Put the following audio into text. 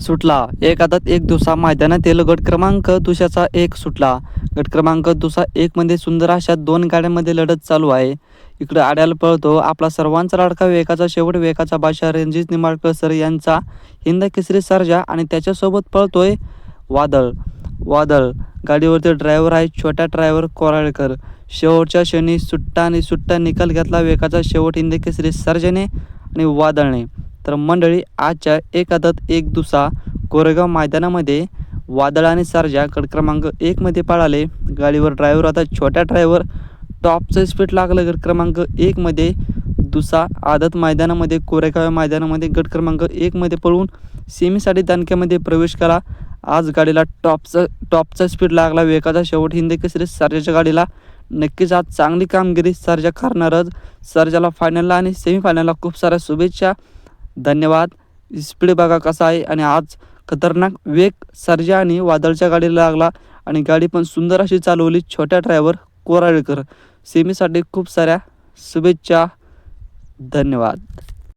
सुटला. एक आदत एक दुसरा मैदानातील गट क्रमांक दुसऱ्याचा एक सुटला. गट क्रमांक दुसरा एक मध्ये सुंदर अशा दोन गाड्यांमध्ये लढत चालू आहे. इकडे आड्याला पळतो. आपला सर्वांचा लाडका वेगाचा शेवट वेकाचा बादशाह रणजित निंबाळकर सर यांचा. हिंद केसरी सर्जा आणि त्याच्यासोबत पळतोय वादळ. वादळ. गाडीवरती ड्रायव्हर आहे छोटा ड्रायव्हर कोराळकर. शेवटच्या क्षणी सुट्टा आणि सुट्टा निकाल घेतला वेकाचा शेवट हिंद केसरी सरजेने आणि वादळने. तर मंडळी आजच्या एक आदत एक दुसा कोरेगाव मैदानामध्ये वादळ आणि सारजा गड क्रमांक एकमध्ये पळाले. गाडीवर ड्रायव्हर आता छोट्या ड्रायव्हर टॉपचं स्पीड लागलं गट क्रमांक एकमध्ये दुसा आदत मैदानामध्ये कोरेगाव मैदानामध्ये गट क्रमांक एकमध्ये पळून सेमीसाठी दानक्यामध्ये प्रवेश केला. आज गाडीला टॉपचा टॉपचा स्पीड लागला. वेगाचा शेवट हिंदी केसरी सर्जाच्या गाडीला. नक्कीच आज चांगली कामगिरी सर्जा करणारच. सर्जाला फायनलला आणि सेमीफायनलला खूप साऱ्या शुभेच्छा. धन्यवाद. स्पीड बघा कसा आहे आणि आज खतरनाक वेग सर्जा आणि वादळच्या गाडीला लागला आणि गाडी पण सुंदर अशी चालवली छोट्या ड्रायव्हर कोराळेकर. सेमीसाठी खूप साऱ्या शुभेच्छा. धन्यवाद.